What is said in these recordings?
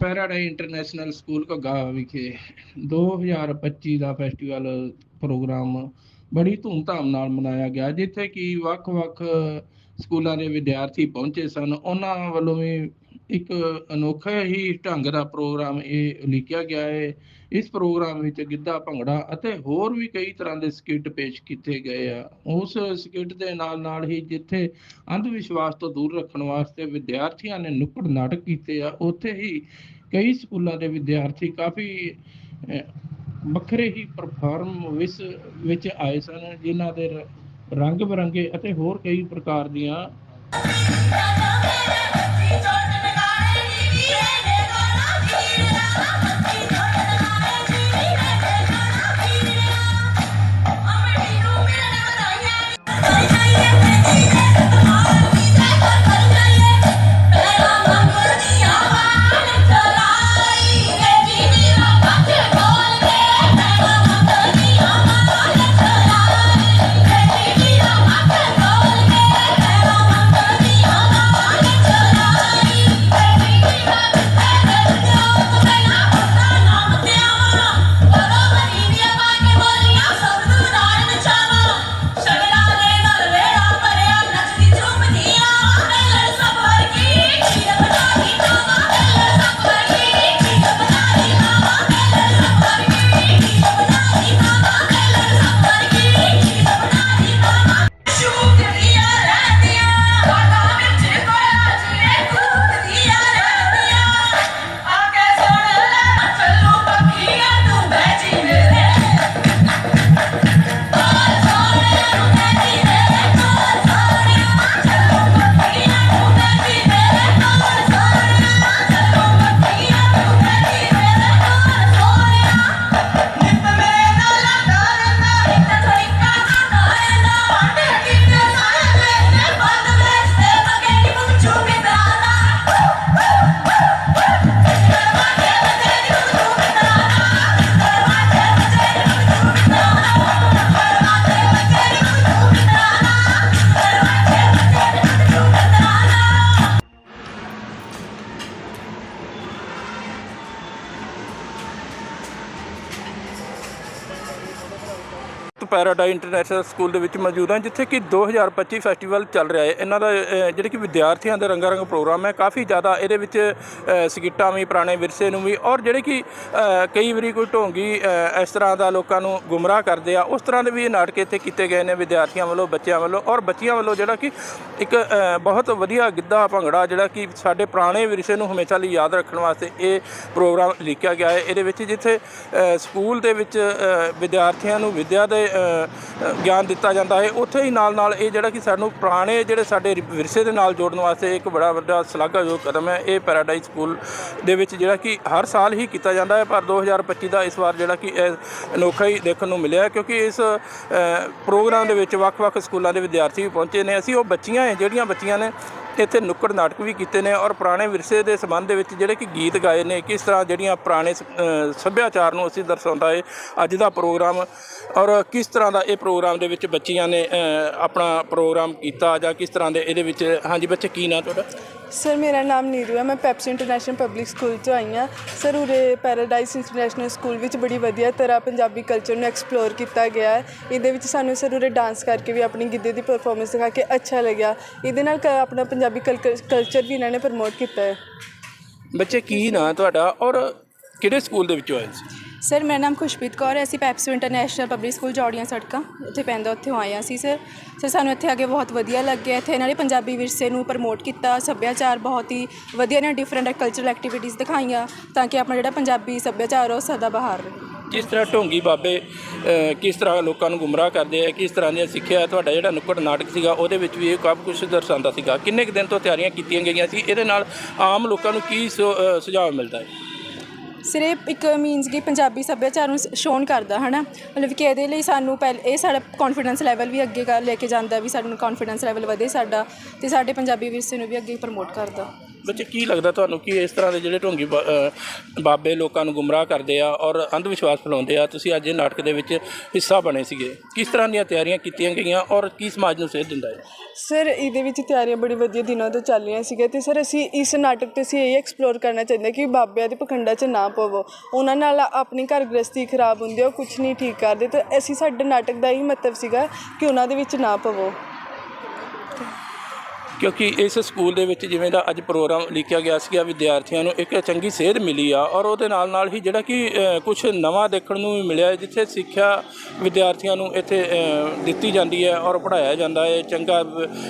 ਪੈਰਾਡਾਈ international school ਘੱਗਾ ਵਿਖੇ 2025 ਦਾ festival programme ਬੜੀ ਧੂਮਧਾਮ ਨਾਲ ਮਨਾਇਆ ਗਿਆ, ਜਿੱਥੇ ਕਿ ਵੱਖ-ਵੱਖ ਸਕੂਲਾਂ ਦੇ ਵਿਦਿਆਰਥੀ ਪਹੁੰਚੇ ਸਨ। ਉਹਨਾਂ ਵੱਲੋਂ ਵੀ ਇੱਕ ਅਨੋਖਾ ਹੀ ਢੰਗ ਦਾ ਪ੍ਰੋਗਰਾਮ ਇਹ ਲਿਖਿਆ ਗਿਆ ਹੈ। ਇਸ ਪ੍ਰੋਗਰਾਮ ਵਿੱਚ ਗਿੱਧਾ, ਭੰਗੜਾ ਅਤੇ ਹੋਰ ਵੀ ਕਈ ਤਰ੍ਹਾਂ ਦੇ ਸਕਿੱਟ ਪੇਸ਼ ਕੀਤੇ ਗਏ ਆ। ਉਸ ਸਕਿੱਟ ਦੇ ਨਾਲ ਨਾਲ ਹੀ ਜਿੱਥੇ ਅੰਧ ਵਿਸ਼ਵਾਸ ਤੋਂ ਦੂਰ ਰੱਖਣ ਵਾਸਤੇ ਵਿਦਿਆਰਥੀਆਂ ਨੇ ਨੁੱਕੜ ਨਾਟਕ ਕੀਤੇ ਆ, ਉੱਥੇ ਹੀ ਕਈ ਸਕੂਲਾਂ ਦੇ ਵਿਦਿਆਰਥੀ ਕਾਫੀ ਵੱਖਰੇ ਹੀ ਪਰਫਾਰਮ ਵਿਸ ਵਿੱਚ ਆਏ ਸਨ, ਜਿਨ੍ਹਾਂ ਦੇ ਰ- ਰੰਗ ਬਰੰਗੇ ਅਤੇ ਹੋਰ ਕਈ ਪ੍ਰਕਾਰ ਦੀਆਂ ਪੈਰਾਡਾਈ ਇੰਟਰਨੈਸ਼ਨਲ ਸਕੂਲ ਦੇ ਵਿੱਚ ਮੌਜੂਦ ਹਾਂ, ਜਿੱਥੇ ਕਿ 2025 ਫੈਸਟੀਵਲ ਚੱਲ ਰਿਹਾ ਹੈ। ਇਹਨਾਂ ਦਾ ਜਿਹੜੇ ਕਿ ਵਿਦਿਆਰਥੀਆਂ ਦਾ ਰੰਗਾ ਰੰਗ ਪ੍ਰੋਗਰਾਮ ਹੈ, ਕਾਫੀ ਜ਼ਿਆਦਾ ਇਹਦੇ ਵਿੱਚ ਸਕਿੱਟਾਂ ਵੀ, ਪੁਰਾਣੇ ਵਿਰਸੇ ਨੂੰ ਵੀ ਔਰ ਜਿਹੜੇ ਕਿ ਕਈ ਵਾਰੀ ਕੋਈ ਢੋਂਗੀ ਇਸ ਤਰ੍ਹਾਂ ਦਾ ਲੋਕਾਂ ਨੂੰ ਗੁੰਮਰਾਹ ਕਰਦੇ ਆ, ਉਸ ਤਰ੍ਹਾਂ ਦੇ ਵੀ ਇਹ ਨਾਟਕ ਇੱਥੇ ਕੀਤੇ ਗਏ ਨੇ ਵਿਦਿਆਰਥੀਆਂ ਵੱਲੋਂ, ਬੱਚਿਆਂ ਵੱਲੋਂ ਔਰ ਬੱਚਿਆਂ ਵੱਲੋਂ ਜਿਹੜਾ ਕਿ ਇੱਕ ਬਹੁਤ ਵਧੀਆ ਗਿੱਧਾ ਭੰਗੜਾ ਜਿਹੜਾ ਕਿ ਸਾਡੇ ਪੁਰਾਣੇ ਵਿਰਸੇ ਨੂੰ ਹਮੇਸ਼ਾ ਲਈ ਯਾਦ ਰੱਖਣ ਵਾਸਤੇ ਇਹ ਪ੍ਰੋਗਰਾਮ ਲਿਖਿਆ ਗਿਆ ਹੈ। ਇਹਦੇ ਵਿੱਚ ਜਿੱਥੇ ਸਕੂਲ ਦੇ ਵਿੱਚ ਵਿਦਿਆਰਥੀਆਂ ਨੂੰ ਵਿੱਦਿਆ ਦੇ ਗਿਆਨ ਦਿੱਤਾ ਜਾਂਦਾ ਹੈ। ਉੱਥੇ ਹੀ ਨਾਲ ਨਾਲ ਇਹ ਜਿਹੜਾ ਕਿ ਸਾਨੂੰ ਪੁਰਾਣੇ ਜਿਹੜੇ ਸਾਡੇ ਵਿਰਸੇ ਦੇ ਨਾਲ ਜੋੜਨ ਵਾਸਤੇ ਇੱਕ ਬੜਾ ਵੱਡਾ ਸ਼ਲਾਘਾਯੋਗ ਕਦਮ ਹੈ। ਇਹ ਪੈਰਾਡਾਈਜ਼ ਸਕੂਲ ਦੇ ਵਿੱਚ ਜਿਹੜਾ ਕਿ ਹਰ ਸਾਲ ਹੀ ਕੀਤਾ ਜਾਂਦਾ ਹੈ, ਪਰ 2025 ਦਾ ਇਸ ਵਾਰ ਜਿਹੜਾ ਕਿ ਇਹ ਅਨੋਖਾ ਹੀ ਦੇਖਣ ਨੂੰ ਮਿਲਿਆ ਕਿਉਂਕਿ ਇਸ ਪ੍ਰੋਗਰਾਮ ਦੇ ਵਿੱਚ ਵੱਖ-ਵੱਖ ਸਕੂਲਾਂ ਦੇ ਵਿਦਿਆਰਥੀ ਵੀ ਪਹੁੰਚੇ ਨੇ। ਅਸੀਂ ਉਹ ਬੱਚੀਆਂ ਹੈ, ਜਿਹੜੀਆਂ ਬੱਚੀਆਂ ਨੇ ਇੱਥੇ ਨੁੱਕੜ ਨਾਟਕ ਵੀ ਕੀਤੇ ਨੇ ਔਰ ਪੁਰਾਣੇ ਵਿਰਸੇ ਦੇ ਸੰਬੰਧ ਦੇ ਵਿੱਚ ਜਿਹੜੇ ਕਿ ਗੀਤ ਗਾਏ ਨੇ, ਕਿਸ ਤਰ੍ਹਾਂ ਜਿਹੜੀਆਂ ਪੁਰਾਣੇ ਸ- ਸੱਭਿਆਚਾਰ ਨੂੰ ਅਸੀਂ ਦਰਸਾਉਂਦਾ ਹੈ ਅੱਜ ਦਾ ਪ੍ਰੋਗਰਾਮ ਔਰ ਕਿਸ ਤਰ੍ਹਾਂ ਦਾ ਇਹ ਪ੍ਰੋਗਰਾਮ ਦੇ ਵਿੱਚ ਬੱਚੀਆਂ ਨੇ ਆਪਣਾ ਪ੍ਰੋਗਰਾਮ ਕੀਤਾ ਜਾਂ ਕਿਸ ਤਰ੍ਹਾਂ ਦੇ ਇਹਦੇ ਵਿੱਚ, ਹਾਂਜੀ ਬੱਚੇ ਕੀ ਨਾਂ ਤੁਹਾਡਾ? ਸਰ ਮੇਰਾ ਨਾਮ ਨੀਰੂ ਹੈ। ਮੈਂ ਪੈਪਸੀ ਇੰਟਰਨੈਸ਼ਨਲ ਪਬਲਿਕ ਸਕੂਲ ਤੋਂ ਆਈ ਹਾਂ। ਸਰ ਉਰੇ ਪੈਰਾਡਾਈਸ ਇੰਟਰਨੈਸ਼ਨਲ ਸਕੂਲ ਵਿੱਚ ਬੜੀ ਵਧੀਆ ਤਰ੍ਹਾਂ ਪੰਜਾਬੀ ਕਲਚਰ ਨੂੰ ਐਕਸਪਲੋਰ ਕੀਤਾ ਗਿਆ ਹੈ। ਇਹਦੇ ਵਿੱਚ ਸਾਨੂੰ ਸਰ ਉਰੇ ਡਾਂਸ ਕਰਕੇ ਵੀ ਆਪਣੀ ਗਿੱਧੇ ਦੀ ਪਰਫਾਰਮੈਂਸ ਦਿਖਾ ਕੇ ਅੱਛਾ ਲੱਗਿਆ। ਇਹਦੇ ਨਾਲ ਕ- ਆਪਣਾ ਪੰਜਾਬੀ ਕਲਚਰ ਵੀ ਇਹਨਾਂ ਨੇ ਪ੍ਰਮੋਟ ਕੀਤਾ ਹੈ। ਬੱਚੇ ਕੀ ਨਾਂ ਤੁਹਾਡਾ? ਔਰ ਕਿਹੜੇ ਸਕੂਲ ਦੇ ਵਿੱਚੋਂ ਆਏ ਸੀ? ਸਰ ਮੇਰਾ ਨਾਮ ਖੁਸ਼ਪ੍ਰੀਤ ਕੌਰ ਹੈ। ਅਸੀਂ PEPSU International Public School Jaurian Sadkan ਉੱਥੇ ਪੈਂਦਾ ਉੱਥੇ ਹਾਂ ਅਸੀਂ ਸਰ। ਸਰ ਸਾਨੂੰ ਇੱਥੇ ਆ ਕੇ ਬਹੁਤ ਵਧੀਆ ਲੱਗਿਆ। ਇੱਥੇ ਇਹਨਾਂ ਨੇ ਪੰਜਾਬੀ ਵਿਰਸੇ ਨੂੰ ਪ੍ਰਮੋਟ ਕੀਤਾ ਸੱਭਿਆਚਾਰ ਬਹੁਤ ਹੀ ਵਧੀਆ ਨੇ ਡਿਫਰੈਂਟ ਕਲਚਰਲ ਐਕਟੀਵਿਟੀਜ਼ ਦਿਖਾਈਆਂ ਤਾਂ ਕਿ ਆਪਣਾ ਜਿਹੜਾ ਪੰਜਾਬੀ ਸੱਭਿਆਚਾਰ ਉਹ ਸਦਾ ਬਹਾਰ ਰਹੇ। ਕਿਸ ਤਰ੍ਹਾਂ ਢੋਂਗੀ ਬਾਬੇ ਕਿਸ ਤਰ੍ਹਾਂ ਲੋਕਾਂ ਨੂੰ ਗੁੰਮਰਾਹ ਕਰਦੇ ਆ ਕਿਸ ਤਰ੍ਹਾਂ ਦੀਆਂ ਸਿੱਖਿਆ ਤੁਹਾਡਾ ਜਿਹੜਾ ਨੁੱਕੜ ਨਾਟਕ ਸੀਗਾ ਉਹਦੇ ਵਿੱਚ ਵੀ ਇਹ ਕਾਫੀ ਕੁਝ ਦਰਸਾਉਂਦਾ ਸੀਗਾ। ਕਿੰਨੇ ਕੁ ਦਿਨ ਤੋਂ ਤਿਆਰੀਆਂ ਕੀਤੀਆਂ ਗਈਆਂ ਸੀ? ਇਹਦੇ ਨਾਲ ਆਮ ਲੋਕਾਂ ਨੂੰ ਕੀ ਸੁ- ਸੁਝਾਅ ਮਿਲਦਾ ਹੈ? ਸਿਰਫ ਇੱਕ ਮੀਨਸ ਕਿ ਪੰਜਾਬੀ ਸੱਭਿਆਚਾਰ ਨੂੰ ਸ਼ੋਨ ਕਰਦਾ, ਹਨਾ? ਮਤਲਬ ਕਿ ਇਹਦੇ ਲਈ ਸਾਨੂੰ ਪਹਿਲ, ਇਹ ਸਾਡਾ ਕੌਨਫੀਡੈਂਸ ਲੈਵਲ ਵੀ ਅੱਗੇ ਕਰ ਲੈ ਕੇ ਜਾਂਦਾ ਵੀ ਸਾਨੂੰ ਕੌਨਫੀਡੈਂਸ ਲੈਵਲ ਵਧੇ ਸਾਡਾ ਤੇ ਸਾਡੇ ਪੰਜਾਬੀ ਵਿਰਸੇ ਨੂੰ ਵੀ ਅੱਗੇ ਪ੍ਰਮੋਟ ਕਰਦਾ। ਬੱਚੇ ਕੀ ਲੱਗਦਾ ਤੁਹਾਨੂੰ ਕਿ ਇਸ ਤਰ੍ਹਾਂ ਦੇ ਜਿਹੜੇ ਢੋਂਗੀ ਬਾ- ਅ, ਬਾਬੇ ਲੋਕਾਂ ਨੂੰ ਗੁੰਮਰਾਹ ਕਰਦੇ ਆ ਔਰ ਅੰਧ ਵਿਸ਼ਵਾਸ ਫੈਲਾਉਂਦੇ ਆ? ਤੁਸੀਂ ਅੱਜ ਇਹ ਨਾਟਕ ਦੇ ਵਿੱਚ ਹਿੱਸਾ ਬਣੇ ਸੀਗੇ। ਕਿਸ ਤਰ੍ਹਾਂ ਦੀਆਂ ਤਿਆਰੀਆਂ ਕੀਤੀਆਂ ਗਈਆਂ ਔਰ ਕੀ ਸਮਾਜ ਨੂੰ ਸੇਧ ਦਿੰਦਾ ਹੈ? ਸਰ ਇਹਦੇ ਵਿੱਚ ਤਿਆਰੀਆਂ ਬੜੀ ਵਧੀਆ ਦਿਨਾਂ ਤੋਂ ਚੱਲ ਰਹੀਆਂ ਸੀਗੀਆਂ ਤੇ ਸਰ ਅਸੀਂ ਇਸ ਨਾਟਕ ਤੇ ਅਸੀਂ ਇਹ ਐਕਸਪਲੋਰ ਕਰਨਾ ਚਾਹੁੰਦੇ ਕਿ ਬਾਬਿਆਂ ਦੇ ਪਖੰਡਾਂ 'ਚ ਨਾ ਪਵੋ। ਉਹਨਾਂ ਨਾਲ ਆਪਣੀ ਘਰ ਗ੍ਰਸਤੀ ਖਰਾਬ ਹੁੰਦੀ ਹੈ ਉਹ ਕੁਝ ਨਹੀਂ ਠੀਕ ਕਰਦੇ ਤੇ ਅਸੀਂ ਸਾਡੇ ਨਾਟਕ ਦਾ ਹੀ ਮਤਲਬ ਸੀਗਾ ਕਿ ਉਹਨਾਂ ਦੇ ਵਿੱਚ ਨਾ ਪਵੋ। ਕਿਉਂਕਿ ਇਸ ਸਕੂਲ ਦੇ ਵਿੱਚ ਜਿਵੇਂ ਦਾ ਅੱਜ ਪ੍ਰੋਗਰਾਮ ਲਿਖਿਆ ਗਿਆ ਸੀਗਾ ਵਿਦਿਆਰਥੀਆਂ ਨੂੰ ਇੱਕ ਚੰਗੀ ਸੇਧ ਮਿਲੀ ਆ ਔਰ ਉਹਦੇ ਨਾਲ ਨਾਲ ਹੀ ਜਿਹੜਾ ਕਿ ਕੁਝ ਨਵਾਂ ਦੇਖਣ ਨੂੰ ਵੀ ਮਿਲਿਆ ਜਿੱਥੇ ਸਿੱਖਿਆ ਵਿਦਿਆਰਥੀਆਂ ਨੂੰ ਇੱਥੇ ਦਿੱਤੀ ਜਾਂਦੀ ਹੈ ਔਰ ਪੜ੍ਹਾਇਆ ਜਾਂਦਾ ਹੈ ਚੰਗਾ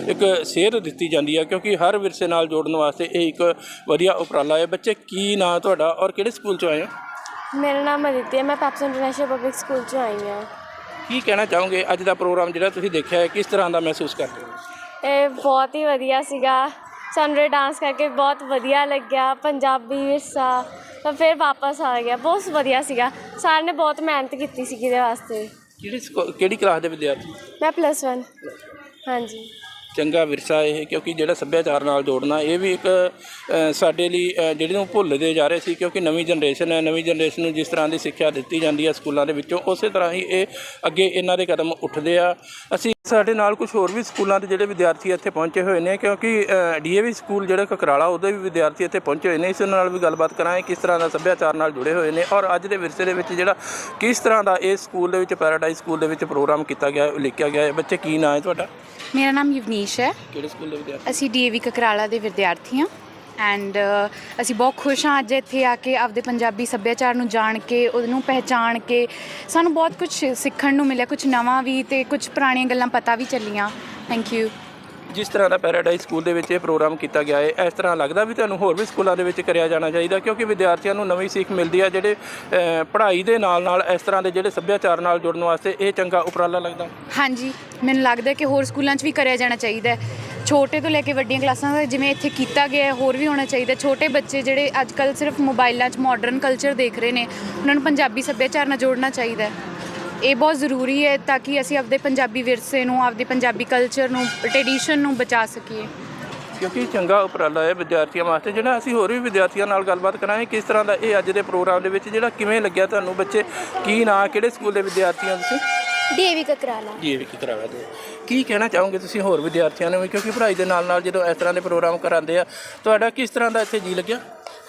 ਇੱਕ ਸੇਧ ਦਿੱਤੀ ਜਾਂਦੀ ਹੈ ਕਿਉਂਕਿ ਹਰ ਵਿਰਸੇ ਨਾਲ ਜੋੜਨ ਵਾਸਤੇ ਇਹ ਇੱਕ ਵਧੀਆ ਉਪਰਾਲਾ ਹੈ। ਬੱਚੇ ਕੀ ਨਾਂ ਤੁਹਾਡਾ ਔਰ ਕਿਹੜੇ ਸਕੂਲ ਚੋਂ ਆਏ ਹੋ? ਮੇਰਾ ਨਾਮ ਅਦਿੱਤੀ ਹੈ ਮੈਂ ਪੈਪਸ ਇੰਟਰਨੈਸ਼ਨਲ ਪਬਲਿਕ ਸਕੂਲ ਚੋਂ ਆਈ ਹਾਂ। ਕੀ ਕਹਿਣਾ ਚਾਹੋਗੇ? ਅੱਜ ਦਾ ਪ੍ਰੋਗਰਾਮ ਜਿਹੜਾ ਤੁਸੀਂ ਦੇਖਿਆ ਹੈ ਕਿਸ ਤਰ੍ਹਾਂ ਦਾ ਮਹਿਸੂਸ ਕਰਦੇ ਹੋ? ਇਹ ਬਹੁਤ ਹੀ ਵਧੀਆ ਸੀਗਾ। ਸਾਨੂੰ ਇਹ ਡਾਂਸ ਕਰਕੇ ਬਹੁਤ ਵਧੀਆ ਲੱਗਿਆ। ਪੰਜਾਬੀ ਵਿਰਸਾ ਤਾਂ ਫਿਰ ਵਾਪਸ ਆ ਗਿਆ। ਬਹੁਤ ਵਧੀਆ ਸੀਗਾ। ਸਾਰਿਆਂ ਨੇ ਬਹੁਤ ਮਿਹਨਤ ਕੀਤੀ ਸੀ ਇਹਦੇ ਵਾਸਤੇ। ਕਿਹੜੀ ਸਕੂ- ਕਿਹੜੀ ਕਲਾਸ ਦੇ ਵਿਦਿਆਰਥੀ? ਮੈਂ ਪਲੱਸ 1 ਹਾਂਜੀ। ਚੰਗਾ ਵਿਰਸਾ ਇਹ ਕਿਉਂਕਿ ਜਿਹੜਾ ਸੱਭਿਆਚਾਰ ਨਾਲ ਜੋੜਨਾ ਇਹ ਵੀ ਇੱਕ ਅ, ਸਾਡੇ ਲਈ ਅ, ਜਿਹੜੇ ਨੂੰ ਭੁੱਲਦੇ ਜਾ ਰਹੇ ਸੀ ਕਿਉਂਕਿ ਨਵੀਂ ਜਨਰੇਸ਼ਨ ਹੈ ਨਵੀਂ ਜਨਰੇਸ਼ਨ ਨੂੰ ਜਿਸ ਤਰ੍ਹਾਂ ਦੀ ਸਿੱਖਿਆ ਦਿੱਤੀ ਜਾਂਦੀ ਹੈ ਸਕੂਲਾਂ ਦੇ ਵਿੱਚੋਂ ਉਸੇ ਤਰ੍ਹਾਂ ਹੀ ਇਹ ਅੱਗੇ ਇਹਨਾਂ ਦੇ ਕਦਮ ਉੱਠਦੇ ਆ। ਅਸੀਂ ਸਾਡੇ ਨਾਲ ਕੁਝ ਹੋਰ ਵੀ ਸਕੂਲਾਂ ਦੇ ਜਿਹੜੇ ਵਿਦਿਆਰਥੀ ਇੱਥੇ ਪਹੁੰਚੇ ਹੋਏ ਨੇ ਕਿਉਂਕਿ ਡੀਏਵੀ ਸਕੂਲ ਜਿਹੜਾ ਕਕਰਾਲਾ ਉਹਦੇ ਵੀ ਵਿਦਿਆਰਥੀ ਇੱਥੇ ਪਹੁੰਚੇ ਹੋਏ ਨੇ ਇਸ ਨਾਲ ਵੀ ਗੱਲਬਾਤ ਕਰਾਂਗੇ ਕਿਸ ਤਰ੍ਹਾਂ ਦਾ ਸੱਭਿਆਚਾਰ ਨਾਲ ਜੁੜੇ ਹੋਏ ਨੇ ਔਰ ਅੱਜ ਦੇ ਵਿਰਸੇ ਦੇ ਵਿੱਚ ਜਿਹੜਾ ਕਿਸ ਤਰ੍ਹਾਂ ਦਾ ਇਹ ਸਕੂਲ ਦੇ ਵਿੱਚ ਪੈਰਾਡਾਈਜ਼ ਸਕੂਲ ਦੇ ਵਿੱਚ ਪ੍ਰੋਗਰਾਮ ਕੀਤਾ ਗਿਆ ਲਿਖਿਆ ਗਿਆ ਹੈ। ਬੱਚੇ ਕੀ ਨਾਂ ਹੈ ਤੁਹਾਡਾ? ਮੇਰਾ ਨਾਮ ਯਵਨੀਸ਼ ਹੈ। ਕਿਹੜੇ ਸਕੂਲ ਦੇ ਵਿਦਿਆਰਥੀ? ਅਸੀਂ ਡੀਏਵੀ ਕਕਰਾਲਾ ਦੇ ਵਿਦਿਆਰਥੀ ਹਾਂ। ਐਂਡ ਅਸੀਂ ਬਹੁਤ ਖੁਸ਼ ਹਾਂ ਅੱਜ ਇੱਥੇ ਆ ਕੇ ਆਪਦੇ ਪੰਜਾਬੀ ਸੱਭਿਆਚਾਰ ਨੂੰ ਜਾਣ ਕੇ ਉਹਨੂੰ ਪਹਿਚਾਣ ਕੇ ਸਾਨੂੰ ਬਹੁਤ ਕੁਝ ਸਿੱਖਣ ਨੂੰ ਮਿਲਿਆ ਕੁਝ ਨਵਾਂ ਵੀ ਤੇ ਕੁਝ ਪੁਰਾਣੀਆਂ ਗੱਲਾਂ ਪਤਾ ਵੀ ਚੱਲੀਆਂ। ਥੈਂਕ ਯੂ ਜਿਸ ਤਰ੍ਹਾਂ ਦਾ ਪੈਰਾਡਾਈਜ਼ ਸਕੂਲ ਦੇ ਵਿੱਚ ਇਹ ਪ੍ਰੋਗਰਾਮ ਕੀਤਾ ਗਿਆ ਹੈ, ਇਸ ਤਰ੍ਹਾਂ ਲੱਗਦਾ ਵੀ ਤੁਹਾਨੂੰ ਹੋਰ ਵੀ ਸਕੂਲਾਂ ਦੇ ਵਿੱਚ ਕਰਿਆ ਜਾਣਾ ਚਾਹੀਦਾ, ਕਿਉਂਕਿ ਵਿਦਿਆਰਥੀਆਂ ਨੂੰ ਨਵੀਂ ਸਿੱਖ ਮਿਲਦੀ ਹੈ ਜਿਹੜੇ ਪੜ੍ਹਾਈ ਦੇ ਨਾਲ ਨਾਲ ਇਸ ਤਰ੍ਹਾਂ ਦੇ ਜਿਹੜੇ ਸੱਭਿਆਚਾਰ ਨਾਲ ਜੁੜਨ ਵਾਸਤੇ ਇਹ ਚੰਗਾ ਉਪਰਾਲਾ ਲੱਗਦਾ। ਹਾਂਜੀ, ਮੈਨੂੰ ਲੱਗਦਾ ਕਿ ਹੋਰ ਸਕੂਲਾਂ 'ਚ ਵੀ ਕਰਿਆ ਜਾਣਾ ਚਾਹੀਦਾ ਹੈ। ਛੋਟੇ ਤੋਂ ਲੈ ਕੇ ਵੱਡੀਆਂ ਕਲਾਸਾਂ ਦਾ ਜਿਵੇਂ ਇੱਥੇ ਕੀਤਾ ਗਿਆ ਹੋਰ ਵੀ ਹੋਣਾ ਚਾਹੀਦਾ ਛੋਟੇ ਬੱਚੇ ਜਿਹੜੇ ਅੱਜ ਕੱਲ੍ਹ ਸਿਰਫ ਮੋਬਾਈਲਾਂ 'ਚ ਮਾਡਰਨ ਕਲਚਰ ਦੇਖ ਰਹੇ ਨੇ, ਉਹਨਾਂ ਨੂੰ ਪੰਜਾਬੀ ਸੱਭਿਆਚਾਰ ਨਾਲ ਜੋੜਨਾ ਚਾਹੀਦਾ ਇਹ ਬਹੁਤ ਜ਼ਰੂਰੀ ਹੈ ਤਾਂ ਕਿ ਅਸੀਂ ਆਪਦੇ ਪੰਜਾਬੀ ਵਿਰਸੇ ਨੂੰ ਆਪਦੇ ਪੰਜਾਬੀ ਕਲਚਰ ਨੂੰ ਟ੍ਰੈਡੀਸ਼ਨ ਨੂੰ ਬਚਾ ਸਕੀਏ। ਕਿਉਂਕਿ ਚੰਗਾ ਉਪਰਾਲਾ ਹੈ ਵਿਦਿਆਰਥੀਆਂ ਵਾਸਤੇ। ਜਿਹੜਾ ਅਸੀਂ ਹੋਰ ਵੀ ਵਿਦਿਆਰਥੀਆਂ ਨਾਲ ਗੱਲਬਾਤ ਕਰਾਂਗੇ ਕਿਸ ਤਰ੍ਹਾਂ ਦਾ ਇਹ ਅੱਜ ਦੇ ਪ੍ਰੋਗਰਾਮ ਦੇ ਵਿੱਚ ਜਿਹੜਾ ਕਿਵੇਂ ਲੱਗਿਆ ਤੁਹਾਨੂੰ ਬੱਚੇ? ਕੀ ਨਾਂ ਕਿਹੜੇ ਸਕੂਲ ਦੇ ਵਿਦਿਆਰਥੀ ਹੋ ਤੁਸੀਂ ਡੀਏਵੀ ਕਕਰਾਲਾ ਜੀ ਵੀ ਕਰਾਵਾ ਦੇ। ਕੀ ਕਹਿਣਾ ਚਾਹੋਗੇ ਤੁਸੀਂ ਹੋਰ ਵਿਦਿਆਰਥੀਆਂ ਨੂੰ ਵੀ? ਕਿਉਂਕਿ ਪੜ੍ਹਾਈ ਦੇ ਨਾਲ ਨਾਲ ਜਦੋਂ ਇਸ ਤਰ੍ਹਾਂ ਦੇ ਪ੍ਰੋਗਰਾਮ ਕਰਾਉਂਦੇ ਆ ਤੁਹਾਡਾ ਕਿਸ ਤਰ੍ਹਾਂ ਦਾ ਇੱਥੇ ਜੀ ਲੱਗਿਆ?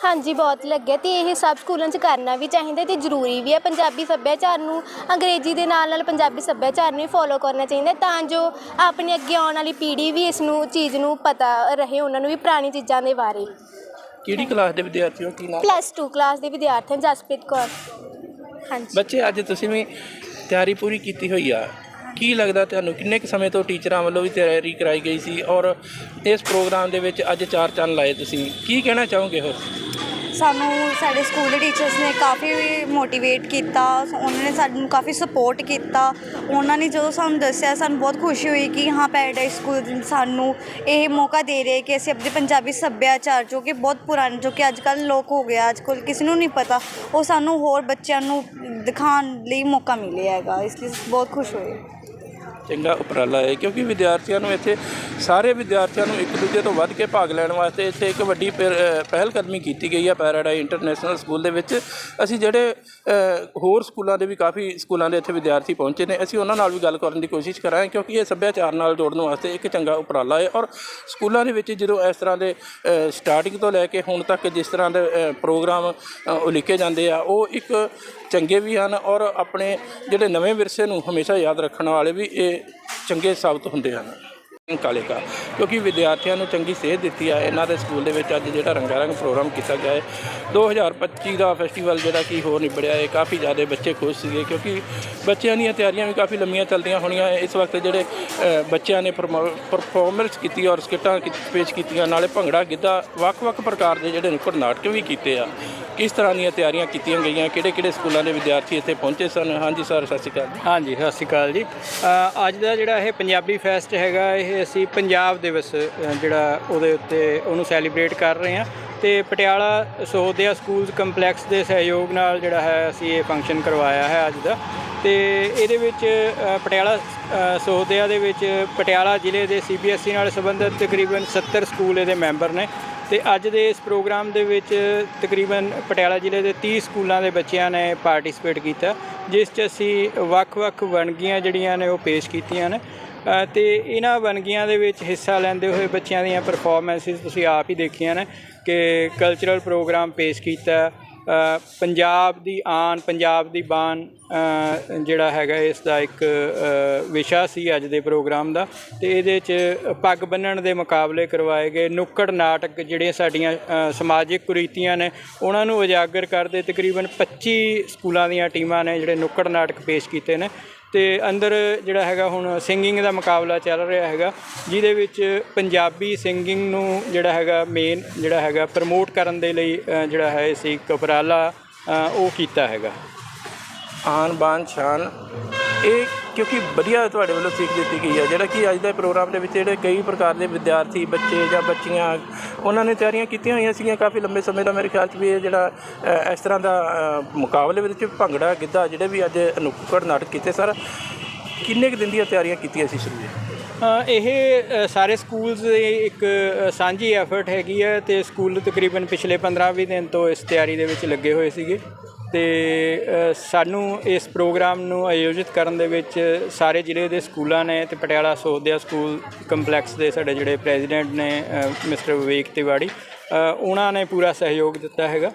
ਹਾਂਜੀ ਬਹੁਤ ਲੱਗਿਆ ਤੇ ਇਹ ਸਭ ਸਕੂਲਾਂ 'ਚ ਕਰਨਾ ਵੀ ਚਾਹੀਦਾ ਤੇ ਜ਼ਰੂਰੀ ਵੀ ਹੈ ਪੰਜਾਬੀ ਸੱਭਿਆਚਾਰ ਨੂੰ ਅੰਗਰੇਜ਼ੀ ਦੇ ਨਾਲ ਨਾਲ ਪੰਜਾਬੀ ਸੱਭਿਆਚਾਰ ਨੂੰ ਫੋਲੋ ਕਰਨਾ ਚਾਹੀਦਾ ਤਾਂ ਜੋ ਆਪਣੀ ਅੱਗੇ ਆਉਣ ਵਾਲੀ ਪੀੜ੍ਹੀ ਵੀ ਇਸ ਨੂੰ ਚੀਜ਼ ਨੂੰ ਪਤਾ ਰਹੇ ਉਹਨਾਂ ਨੂੰ ਵੀ ਪੁਰਾਣੀ ਚੀਜ਼ਾਂ ਦੇ ਬਾਰੇ। ਕਿਹੜੀ ਕਲਾਸ ਦੇ ਵਿਦਿਆਰਥੀ ਹੋ? ਕੀ ਨਾਮ? ਪਲੱਸ 2 ਕਲਾਸ ਦੇ ਵਿਦਿਆਰਥੀ ਜਸਪ੍ਰੀਤ ਕੌਰ। ਹਾਂਜੀ। ਬੱਚੇ ਅੱਜ ਤੁਸੀਂ ਵੀ ਤਿਆਰੀ ਪੂਰੀ ਕੀਤੀ ਹੋਈ ਆ। ਕੀ ਲੱਗਦਾ ਤੁਹਾਨੂੰ? ਕਿੰਨੇ ਕੁ ਸਮੇਂ ਤੋਂ ਟੀਚਰਾਂ ਵੱਲੋਂ ਵੀ ਤਿਆਰੀ ਕਰਾਈ ਗਈ ਸੀ ਔਰ ਇਸ ਪ੍ਰੋਗਰਾਮ ਦੇ ਵਿੱਚ ਅੱਜ ਚਾਰ ਚੰਨ ਲਾਏ ਤੁਸੀਂ? ਕੀ ਕਹਿਣਾ ਚਾਹੋਗੇ ਹੋਰ? ਸਾਨੂੰ ਸਾਡੇ ਸਕੂਲ ਦੇ ਟੀਚਰਸ ਨੇ ਕਾਫੀ ਮੋਟੀਵੇਟ ਕੀਤਾ, ਉਹਨਾਂ ਨੇ ਸਾਨੂੰ ਕਾਫੀ ਸਪੋਰਟ ਕੀਤਾ। ਉਹਨਾਂ ਨੇ ਜਦੋਂ ਸਾਨੂੰ ਦੱਸਿਆ, ਸਾਨੂੰ ਬਹੁਤ ਖੁਸ਼ੀ ਹੋਈ ਕਿ ਹਾਂ ਪੈਰਾਡਾਈਸ ਸਕੂਲ ਸਾਨੂੰ ਇਹ ਮੌਕਾ ਦੇ ਰਹੇ ਕਿ ਅਸੀਂ ਆਪਣੇ ਪੰਜਾਬੀ ਸੱਭਿਆਚਾਰ ਜੋ ਕਿ ਬਹੁਤ ਪੁਰਾਣਾ, ਜੋ ਕਿ ਅੱਜ ਕੱਲ੍ਹ ਲੋਕ ਹੋ ਗਿਆ ਅੱਜ ਕੱਲ੍ਹ ਕਿਸੇ ਨੂੰ ਨਹੀਂ ਪਤਾ, ਉਹ ਸਾਨੂੰ ਹੋਰ ਬੱਚਿਆਂ ਨੂੰ ਦਿਖਾਉਣ ਲਈ ਮੌਕਾ ਮਿਲਿਆ ਹੈਗਾ। ਇਸ ਲਈ ਬਹੁਤ ਖੁਸ਼ ਹੋਏ। ਚੰਗਾ ਉਪਰਾਲਾ ਹੈ ਕਿਉਂਕਿ ਵਿਦਿਆਰਥੀਆਂ ਨੂੰ ਇੱਥੇ ਸਾਰੇ ਵਿਦਿਆਰਥੀਆਂ ਨੂੰ ਇੱਕ ਦੂਜੇ ਤੋਂ ਵੱਧ ਕੇ ਭਾਗ ਲੈਣ ਵਾਸਤੇ ਇੱਥੇ ਇੱਕ ਵੱਡੀ ਪਹਿ- ਅ, ਪਹਿਲ ਕਦਮੀ ਕੀਤੀ ਗਈ ਹੈ ਪੈਰਾਡਾਈ ਇੰਟਰਨੈਸ਼ਨਲ ਸਕੂਲ ਦੇ ਵਿੱਚ। ਅਸੀਂ ਜਿਹੜੇ ਹੋਰ ਸਕੂਲਾਂ ਦੇ ਵੀ ਕਾਫੀ ਸਕੂਲਾਂ ਦੇ ਇੱਥੇ ਵਿਦਿਆਰਥੀ ਪਹੁੰਚੇ ਨੇ। ਅਸੀਂ ਉਹਨਾਂ ਨਾਲ ਵੀ ਗੱਲ ਕਰਨ ਦੀ ਕੋਸ਼ਿਸ਼ ਕਰਾਂਗੇ ਕਿਉਂਕਿ ਇਹ ਸੱਭਿਆਚਾਰ ਨਾਲ ਜੋੜਨ ਵਾਸਤੇ ਇੱਕ ਚੰਗਾ ਉਪਰਾਲਾ ਹੈ ਔਰ ਸਕੂਲਾਂ ਦੇ ਵਿੱਚ ਜਦੋਂ ਇਸ ਤਰ੍ਹਾਂ ਦੇ ਸਟਾਰਟਿੰਗ ਤੋਂ ਲੈ ਕੇ ਹੁਣ ਤੱਕ ਜਿਸ ਤਰ੍ਹਾਂ ਦੇ ਪ੍ਰੋਗਰਾਮ ਅ, ਉਲੀਕੇ ਜਾਂਦੇ ਆ ਉਹ ਇੱਕ ਚੰਗੇ ਵੀ ਹਨ ਔਰ ਆਪਣੇ ਜਿਹੜੇ ਨਵੇਂ ਵਿਰਸੇ ਨੂੰ ਹਮੇਸ਼ਾ ਯਾਦ ਰੱਖਣ ਵਾਲੇ ਵੀ ਇਹ ਚੰਗੇ ਸਾਬਤ ਹੁੰਦੇ ਹਨ। ਕਾਲੇ ਕਾ ਕਿਉਂਕਿ ਵਿਦਿਆਰਥੀਆਂ ਨੂੰ ਚੰਗੀ ਸੇਧ ਦਿੱਤੀ ਹੈ ਇਹਨਾਂ ਦੇ ਸਕੂਲ ਦੇ ਵਿੱਚ ਅੱਜ ਜਿਹੜਾ ਰੰਗਾਰੰਗ ਪ੍ਰੋਗਰਾਮ ਕੀਤਾ ਗਿਆ ਹੈ। 2025 ਦਾ ਫੈਸਟੀਵਲ ਜਿਹੜਾ ਕਿ ਹੋ ਨਿਬੜਿਆ ਹੈ। ਕਾਫੀ ਜ਼ਿਆਦਾ ਬੱਚੇ ਖੁਸ਼ ਸੀਗੇ ਕਿਉਂਕਿ ਬੱਚਿਆਂ ਦੀਆਂ ਤਿਆਰੀਆਂ ਵੀ ਕਾਫੀ ਲੰਮੀਆਂ ਚੱਲਦੀਆਂ ਹੋਣੀਆਂ। ਹੈ। ਇਸ ਵਕਤ ਜਿਹੜੇ ਬੱਚਿਆਂ ਨੇ ਪਰਫਾਰਮੈਂਸ ਕੀਤੀ ਔਰ ਸਕਿੱਟਾਂ ਪੇਸ਼ ਕੀਤੀਆਂ। ਨਾਲੇ ਭੰਗੜਾ, ਗਿੱਧਾ, ਵੱਖ-ਵੱਖ ਪ੍ਰਕਾਰ ਦੇ ਜਿਹੜੇ ਨੁਕੜ ਨਾਟਕ ਵੀ ਕੀਤੇ ਆ। ਕਿਸ ਤਰ੍ਹਾਂ ਦੀਆਂ ਤਿਆਰੀਆਂ ਕੀਤੀਆਂ ਗਈਆਂ? ਕਿਹੜੇ-ਕਿਹੜੇ ਸਕੂਲਾਂ ਦੇ ਵਿਦਿਆਰਥੀ ਇੱਥੇ ਪਹੁੰਚੇ ਸਨ? ਹਾਂਜੀ, ਸਰ, ਸਤਿ ਸ਼੍ਰੀ ਅਕਾਲ ਹਾਂਜੀ, ਸਤਿ ਸ਼੍ਰੀ ਅਕਾਲ ਜੀ। ਅੱਜ ਦਾ ਜਿਹੜਾ ਇਹ ਪੰਜਾਬੀ ਫੈਸਟ ਹੈਗਾ, ਇਹ ਅਸੀਂ ਪੰਜਾਬ ਦਿਵਸ ਜਿਹੜਾ ਉਹਦੇ ਉੱਤੇ ਉਹਨੂੰ ਸੈਲੀਬ੍ਰੇਟ ਕਰ ਰਹੇ ਹਾਂ ਤੇ ਪਟਿਆਲਾ ਸੋਹਦਿਆ ਸਕੂਲਸ ਕੰਪਲੈਕਸ ਦੇ ਸਹਿਯੋਗ ਨਾਲ ਜਿਹੜਾ ਹੈ ਅਸੀਂ ਇਹ ਫੰਕਸ਼ਨ ਕਰਵਾਇਆ ਹੈ ਅੱਜ ਦਾ। ਤੇ ਇਹਦੇ ਵਿੱਚ ਪਟਿਆਲਾ ਅ, ਸੋਹਦਿਆ ਦੇ ਵਿੱਚ ਪਟਿਆਲਾ ਜ਼ਿਲ੍ਹੇ ਦੇ ਸੀਬੀਐਸਈ ਨਾਲ ਸੰਬੰਧਿਤ ਤਕਰੀਬਨ 70 ਸਕੂਲ ਇਹਦੇ ਮੈਂਬਰ ਨੇ ਤੇ ਅੱਜ ਦੇ ਇਸ ਪ੍ਰੋਗਰਾਮ ਦੇ ਵਿੱਚ ਤਕਰੀਬਨ ਪਟਿਆਲਾ ਜ਼ਿਲ੍ਹੇ ਦੇ 30 ਸਕੂਲਾਂ ਦੇ ਬੱਚਿਆਂ ਨੇ ਪਾਰਟਿਸਿਪੇਟ ਕੀਤਾ ਜਿਸ 'ਚ ਅਸੀਂ ਵੱਖ-ਵੱਖ ਵਣਗੀਆਂ ਜਿਹੜੀਆਂ ਨੇ ਉਹ ਪੇਸ਼ ਕੀਤੀਆਂ ਨੇ। ਤੇ ਇਹਨਾਂ ਵੰਨਗੀਆਂ ਦੇ ਵਿੱਚ ਹਿੱਸਾ ਲੈਂਦੇ ਹੋਏ ਬੱਚਿਆਂ ਦੀਆਂ ਪਰਫਾਰਮੈਂਸਿਸ ਤੁਸੀਂ ਆਪ ਹੀ ਦੇਖੀਆਂ ਨੇ ਕਿ ਕਲਚਰਲ ਪ੍ਰੋਗਰਾਮ ਪੇਸ਼ ਕੀਤਾ। ਪੰਜਾਬ ਦੀ ਆਨ, ਪੰਜਾਬ ਦੀ ਬਾਨ ਜਿਹੜਾ ਹੈਗਾ ਇਸ ਦਾ ਇੱਕ ਵਿਸ਼ਾ ਸੀ ਅੱਜ ਦੇ ਪ੍ਰੋਗਰਾਮ ਦਾ। ਤੇ ਇਹਦੇ 'ਚ ਪੱਗ ਬੰਨਣ ਦੇ ਮੁਕਾਬਲੇ ਕਰਵਾਏ ਗਏ। ਨੁੱਕੜ ਨਾਟਕ ਜਿਹੜੀਆਂ ਸਾਡੀਆਂ ਸਮਾਜਿਕ ਕੁਰੀਤੀਆਂ ਨੇ, ਉਹਨਾਂ ਨੂੰ ਉਜਾਗਰ ਕਰਦੇ ਤਕਰੀਬਨ 25 ਸਕੂਲਾਂ ਦੀਆਂ ਟੀਮਾਂ ਨੇ ਜਿਹੜੇ ਨੁੱਕੜ ਨਾਟਕ ਪੇਸ਼ ਕੀਤੇ ਨੇ। ਤੇ ਅੰਦਰ ਜਿਹੜਾ ਹੈਗਾ ਹੁਣ ਸਿੰਗਿੰਗ ਦਾ ਮੁਕਾਬਲਾ ਚੱਲ ਰਿਹਾ ਹੈਗਾ, ਜਿਹਦੇ ਵਿੱਚ ਪੰਜਾਬੀ ਸਿੰਗਿੰਗ ਨੂੰ ਜਿਹੜਾ ਹੈਗਾ ਮੇਨ ਜਿਹੜਾ ਹੈਗਾ ਪ੍ਰਮੋਟ ਕਰਨ ਦੇ ਲਈ ਜਿਹੜਾ ਹੈ ਸੀ ਇੱਕ ਉਪਰਾਲਾ ਉਹ ਕੀਤਾ ਹੈਗਾ। ਆਨ ਬਾਨ ਸ਼ਾਨ, ਇਹ ਕਿਉਂਕਿ ਵਧੀਆ ਤੁਹਾਡੇ ਵੱਲੋਂ ਸਿੱਖ ਦਿੱਤੀ ਗਈ ਹੈ ਜਿਹੜਾ ਕਿ ਅੱਜ ਦੇ ਪ੍ਰੋਗਰਾਮ ਦੇ ਵਿੱਚ ਜਿਹੜੇ ਕਈ ਪ੍ਰਕਾਰ ਦੇ ਵਿਦਿਆਰਥੀ ਬੱਚੇ ਜਾਂ ਬੱਚੀਆਂ ਉਹਨਾਂ ਨੇ ਤਿਆਰੀਆਂ ਕੀਤੀਆਂ ਹੋਈਆਂ ਸੀਗੀਆਂ ਕਾਫੀ ਲੰਬੇ ਸਮੇਂ ਦਾ ਮੇਰੇ ਖਿਆਲ 'ਚ ਵੀ ਇਹ ਜਿਹੜਾ ਅ, ਇਸ ਤਰ੍ਹਾਂ ਦਾ ਅ, ਮੁਕਾਬਲੇ ਵਿੱਚ ਭੰਗੜਾ ਗਿੱਧਾ ਜਿਹੜੇ ਵੀ ਅੱਜ ਅਨੁਕੂਕੜ ਨਾਟਕ ਕੀਤੇ ਸਰ ਕਿੰਨੇ ਕੁ ਦਿਨ ਦੀਆਂ ਤਿਆਰੀਆਂ ਕੀਤੀਆਂ ਸੀ ਸ਼ੁਰੂ ਵਿੱਚ ਅ, ਇਹ ਅ, ਸਾਰੇ ਸਕੂਲਸ ਦੀ ਇੱਕ ਅ, ਸਾਂਝੀ ਐਫਰਟ ਹੈਗੀ ਹੈ ਤੇ ਸਕੂਲ ਤਕਰੀਬਨ ਪਿਛਲੇ 15-20 ਦਿਨ ਤੋਂ ਇਸ ਤਿਆਰੀ ਦੇ ਵਿੱਚ ਲੱਗੇ ਹੋਏ ਸੀਗੇ। ਤੇ ਸਾਨੂੰ ਇਸ ਪ੍ਰੋਗਰਾਮ ਨੂੰ ਆਯੋਜਿਤ ਕਰਨ ਦੇ ਵਿੱਚ ਸਾਰੇ ਜ਼ਿਲ੍ਹੇ ਦੇ ਸਕੂਲਾਂ ਨੇ ਤੇ ਪਟਿਆਲਾ ਸੋਧਿਆ ਸਕੂਲ ਕੰਪਲੈਕਸ ਦੇ ਸਾਡੇ ਜਿਹੜੇ ਪ੍ਰੈਜ਼ੀਡੈਂਟ ਨੇ ਮਿਸਟਰ ਵਿਵੇਕ ਤਿਵਾੜੀ ਉਹਨਾਂ ਨੇ ਪੂਰਾ ਸਹਿਯੋਗ ਦਿੱਤਾ ਹੈਗਾ।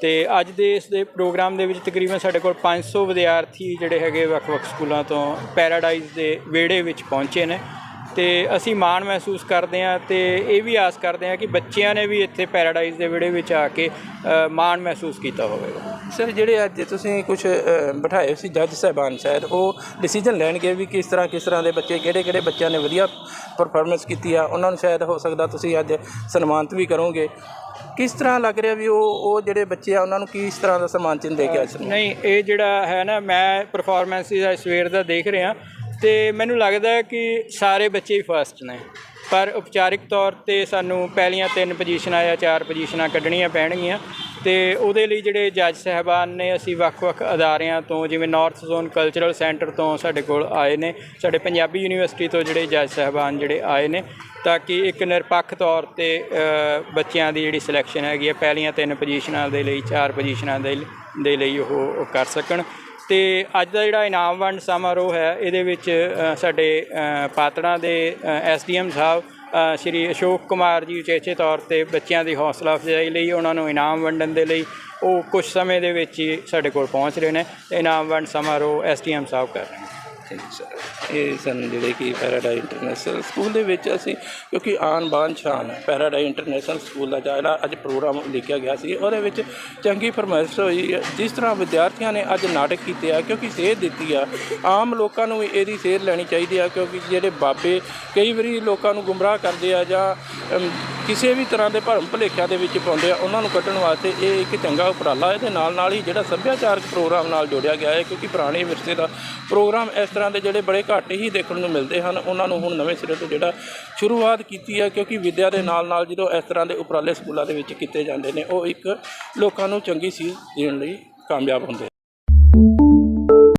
ਤੇ ਅੱਜ ਦੇ ਇਸ ਦੇ ਪ੍ਰੋਗਰਾਮ ਦੇ ਵਿੱਚ ਤਕਰੀਬਨ ਸਾਡੇ ਕੋਲ 500 ਵਿਦਿਆਰਥੀ ਜਿਹੜੇ ਹੈਗੇ ਵੱਖ-ਵੱਖ ਸਕੂਲਾਂ ਤੋਂ ਪੈਰਾਡਾਈਜ਼ ਦੇ ਵਿਹੜੇ ਵਿੱਚ ਪਹੁੰਚੇ ਨੇ। ਤੇ ਅਸੀਂ ਮਾਣ ਮਹਿਸੂਸ ਕਰਦੇ ਹਾਂ ਤੇ ਇਹ ਵੀ ਆਸ ਕਰਦੇ ਹਾਂ ਕਿ ਬੱਚਿਆਂ ਨੇ ਵੀ ਇੱਥੇ ਪੈਰਾਡਾਈਜ਼ ਦੇ ਵਿਹੜੇ ਵਿੱਚ ਆ ਕੇ ਮਾਣ ਮਹਿਸੂਸ ਕੀਤਾ ਹੋਵੇਗਾ। ਸਰ ਜਿਹੜੇ ਅੱਜ ਤੁਸੀਂ ਕੁਝ ਬਿਠਾਏ ਸੀ ਜੱਜ ਸਾਹਿਬਾਨ ਸ਼ਾਇਦ ਉਹ ਡਿਸੀਜਨ ਲੈਣਗੇ ਵੀ ਕਿਸ ਤਰ੍ਹਾਂ ਕਿਸ ਤਰ੍ਹਾਂ ਦੇ ਬੱਚੇ ਕਿਹੜੇ ਕਿਹੜੇ ਬੱਚਿਆਂ ਨੇ ਵਧੀਆ ਪਰਫਾਰਮੈਂਸ ਕੀਤੀ ਆ ਉਹਨਾਂ ਨੂੰ ਸ਼ਾਇਦ ਹੋ ਸਕਦਾ ਤੁਸੀਂ ਅੱਜ ਸਨਮਾਨਿਤ ਵੀ ਕਰੋਗੇ। ਕਿਸ ਤਰ੍ਹਾਂ ਲੱਗ ਰਿਹਾ ਵੀ ਉਹ ਉਹ ਜਿਹੜੇ ਬੱਚੇ ਆ ਉਹਨਾਂ ਨੂੰ ਕਿਸ ਤਰ੍ਹਾਂ ਦਾ ਸਨਮਾਨ ਚਿੰਨ੍ਹ ਦੇ ਕੇ ਆਏ ਨਹੀਂ ਇਹ ਜਿਹੜਾ ਹੈ ਨਾ ਮੈਂ ਪਰਫਾਰਮੈਂਸ ਦਾ ਸਵੇਰ ਦਾ ਦੇਖ ਰਿਹਾ। ਤੇ ਮੈਨੂੰ ਲੱਗਦਾ ਕਿ ਸਾਰੇ ਬੱਚੇ ਹੀ ਫਸਟ ਨੇ। ਪਰ ਉਪਚਾਰਿਕ ਤੌਰ ਤੇ ਸਾਨੂੰ ਪਹਿਲੀਆਂ ਤਿੰਨ ਪੋਜੀਸ਼ਨਾਂ ਜਾਂ ਚਾਰ ਪੋਜੀਸ਼ਨਾਂ ਕੱਢਣੀਆਂ ਪੈਣਗੀਆਂ ਤੇ ਉਹਦੇ ਲਈ ਜਿਹੜੇ ਜੱਜ ਸਹਿਬਾਨ ਨੇ, ਅਸੀਂ ਵੱਖ-ਵੱਖ ਅਦਾਰਿਆਂ ਤੋਂ ਜਿਵੇਂ ਨਾਰਥ ਜ਼ੋਨ ਕਲਚਰਲ ਸੈਂਟਰ ਤੋਂ ਸਾਡੇ ਕੋਲ ਆਏ ਨੇ, ਸਾਡੇ ਪੰਜਾਬੀ ਯੂਨੀਵਰਸਿਟੀ ਤੋਂ ਜਿਹੜੇ ਜੱਜ ਸਹਿਬਾਨ ਜਿਹੜੇ ਆਏ ਨੇ, ਤਾਂ ਕਿ ਇੱਕ ਨਿਰਪੱਖ ਤੌਰ ਤੇ ਬੱਚਿਆਂ ਦੀ ਜਿਹੜੀ ਸਿਲੈਕਸ਼ਨ ਹੈਗੀ ਹੈ, ਪਹਿਲੀਆਂ ਤਿੰਨ ਪੋਜੀਸ਼ਨਾਂ ਦੇ ਲਈ, ਚਾਰ ਪੋਜੀਸ਼ਨਾਂ ਦੇ ਲਈ ਉਹ ਕਰ ਸਕਣ। ਤੇ ਅੱਜ ਦਾ ਜਿਹੜਾ ਇਨਾਮ ਵੰਡ ਸਮਾਰੋਹ ਹੈ, ਇਹਦੇ ਵਿੱਚ ਸਾਡੇ ਪਾਤੜਾਂ ਦੇ ਐਸਡੀਐਮ ਸਾਹਿਬ ਸ਼੍ਰੀ ਅਸ਼ੋਕ ਕੁਮਾਰ ਜੀ ਉਚੇਚੇ ਤੌਰ ਤੇ ਬੱਚਿਆਂ ਦੀ ਹੌਸਲਾ ਅਫਜ਼ਾਈ ਲਈ, ਉਹਨਾਂ ਨੂੰ ਇਨਾਮ ਵੰਡਣ ਦੇ ਲਈ, ਉਹ ਕੁਝ ਸਮੇਂ ਦੇ ਵਿੱਚ ਹੀ ਸਾਡੇ ਕੋਲ ਪਹੁੰਚ ਰਹੇ ਨੇ। ਤੇ ਇਨਾਮ ਵੰਡ ਸਮਾਰੋਹ ਐਸਡੀਐਮ ਸਾਹਿਬ ਕਰ ਰਹੇ ਨੇ। Thank you sir. ਇਹ ਸਨ ਜਿਹੜੇ ਕਿ ਪੈਰਾਡਾਈ ਇੰਟਰਨੈਸ਼ਨਲ ਸਕੂਲ ਦੇ ਵਿੱਚ ਅਸੀਂ, ਕਿਉਂਕਿ ਆਨ ਬਾਨ ਸ਼ਾਨ ਪੈਰਾਡਾਈ ਇੰਟਰਨੈਸ਼ਨਲ ਸਕੂਲ ਦਾ ਜਿਹੜਾ ਅੱਜ ਪ੍ਰੋਗਰਾਮ ਲਿਖਿਆ ਗਿਆ ਸੀ, ਉਹਦੇ ਵਿੱਚ ਚੰਗੀ ਫਰਮਾਇਸ਼ ਹੋਈ ਜਿਸ ਤਰ੍ਹਾਂ ਵਿਦਿਆਰਥੀਆਂ ਨੇ ਅੱਜ ਨਾਟਕ ਕੀਤੇ ਆ, ਕਿਉਂਕਿ ਸੇਧ ਦਿੱਤੀ ਆ, ਆਮ ਲੋਕਾਂ ਨੂੰ ਵੀ ਇਹਦੀ ਸੇਧ ਲੈਣੀ ਚਾਹੀਦੀ ਆ, ਕਿਉਂਕਿ ਜਿਹੜੇ ਬਾਬੇ ਕਈ ਵਾਰੀ ਲੋਕਾਂ ਨੂੰ ਗੁੰਮਰਾਹ ਕਰਦੇ ਆ ਜਾਂ ਕਿਸੇ ਵੀ ਤਰ੍ਹਾਂ ਦੇ ਭਰਮ ਭੁਲੇਖਿਆਂ ਦੇ ਵਿੱਚ ਪਾਉਂਦੇ ਆ, ਉਹਨਾਂ ਨੂੰ ਕੱਢਣ ਵਾਸਤੇ ਇਹ ਇੱਕ ਚੰਗਾ ਉਪਰਾਲਾ ਇਹਦੇ ਨਾਲ ਨਾਲ ਹੀ ਜਿਹੜਾ ਸੱਭਿਆਚਾਰਕ ਪ੍ਰੋਗਰਾਮ ਨਾਲ ਜੋੜਿਆ ਗਿਆ ਹੈ, ਕਿਉਂਕਿ ਪੁਰਾਣੇ ਵਿਰਸੇ ਦਾ ਪ੍ਰੋਗਰਾਮ ਇਸ ਤਰ੍ਹਾਂ ਦੇ ਜਿਹੜੇ ਬੜੇ ਘੱਟ ਹੀ ਦੇਖਣ ਨੂੰ ਮਿਲਦੇ ਹਨ, ਉਹਨਾਂ ਨੂੰ ਹੁਣ ਨਵੇਂ ਸਿਰੇ ਤੋਂ ਜਿਹੜਾ ਸ਼ੁਰੂਆਤ ਕੀਤੀ ਹੈ, ਕਿਉਂਕਿ ਵਿੱਦਿਆ ਦੇ ਨਾਲ ਨਾਲ ਜਦੋਂ ਇਸ ਤਰ੍ਹਾਂ ਦੇ ਉਪਰਾਲੇ ਸਕੂਲਾਂ ਦੇ ਵਿੱਚ ਕੀਤੇ ਜਾਂਦੇ ਨੇ, ਉਹ ਇੱਕ ਲੋਕਾਂ ਨੂੰ ਚੰਗੀ ਸੀਖ ਦੇਣ ਲਈ ਕਾਮਯਾਬ ਹੁੰਦੇ